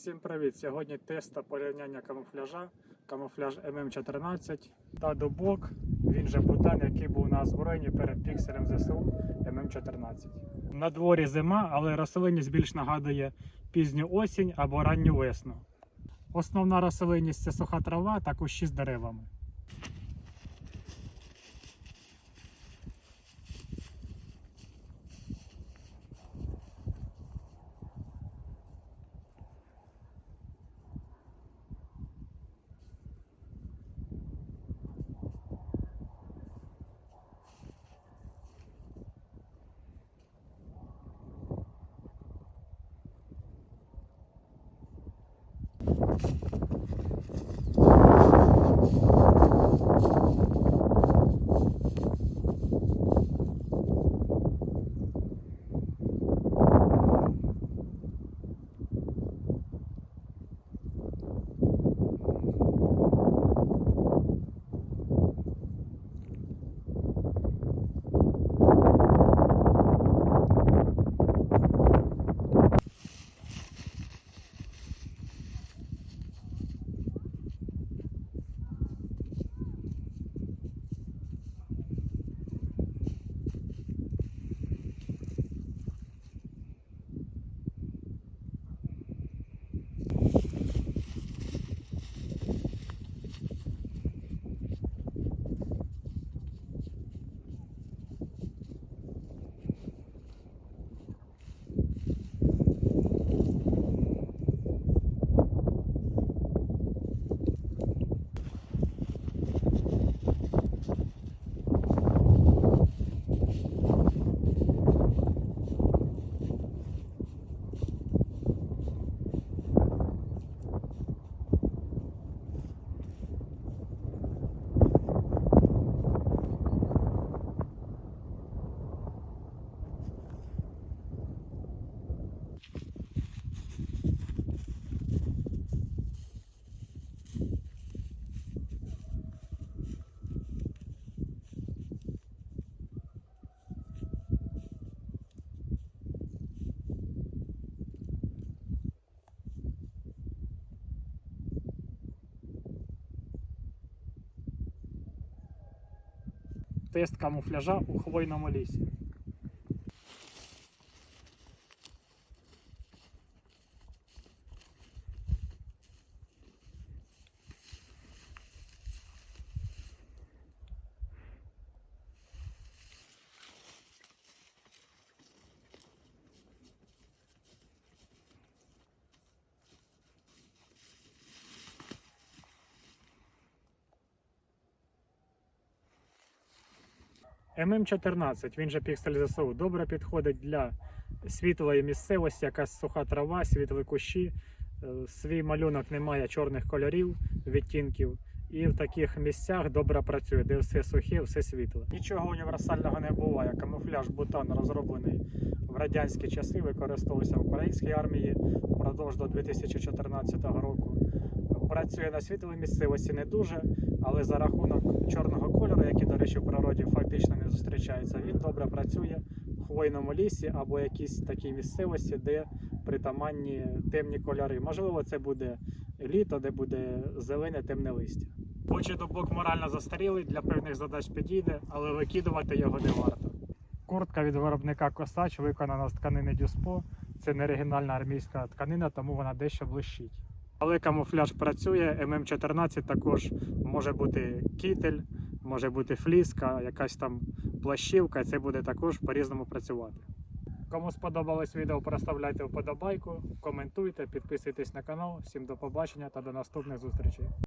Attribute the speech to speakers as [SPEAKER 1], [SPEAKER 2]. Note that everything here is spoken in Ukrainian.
[SPEAKER 1] Всім привіт! Сьогодні тест та порівняння камуфляжа, камуфляж ММ14 та дубок, він же бутан, який був на озброєнні перед пікселем ЗСУ ММ14. На дворі зима, але рослинність більш нагадує пізню осінь або ранню весну. Основна рослинність це суха трава та кущі з деревами. Тест камуфляжа у хвойному лісі. ММ14, він же піксель ЗСУ, добре підходить для світлої місцевості, якась суха трава, світлі кущі. Е, Свій малюнок не має чорних кольорів, відтінків. І в таких місцях добре працює, де все сухе, все світле. Нічого універсального не буває. Камуфляж бутан розроблений в радянські часи, використовувався в українській армії впродовж до 2014 року. Працює на світлій місцевості не дуже, але за рахунок чорного кольору, який, до речі, в природі фактично не зустрічається, він добре працює в хвойному лісі або якійсь такій місцевості, де притаманні темні кольори. Можливо, це буде літо, де буде зелене темне листя. Хоч і добок морально застарілий, для певних задач підійде, але викидувати його не варто. Куртка від виробника Косач виконана з тканини Дюспо. Це не оригінальна армійська тканина, тому вона дещо блищить. Але камуфляж працює, ММ14 також може бути кітель, може бути фліска, якась там плащівка, це буде також по-різному працювати. Кому сподобалось відео, проставляйте вподобайку, коментуйте, підписуйтесь на канал. Всім до побачення та до наступних зустрічей.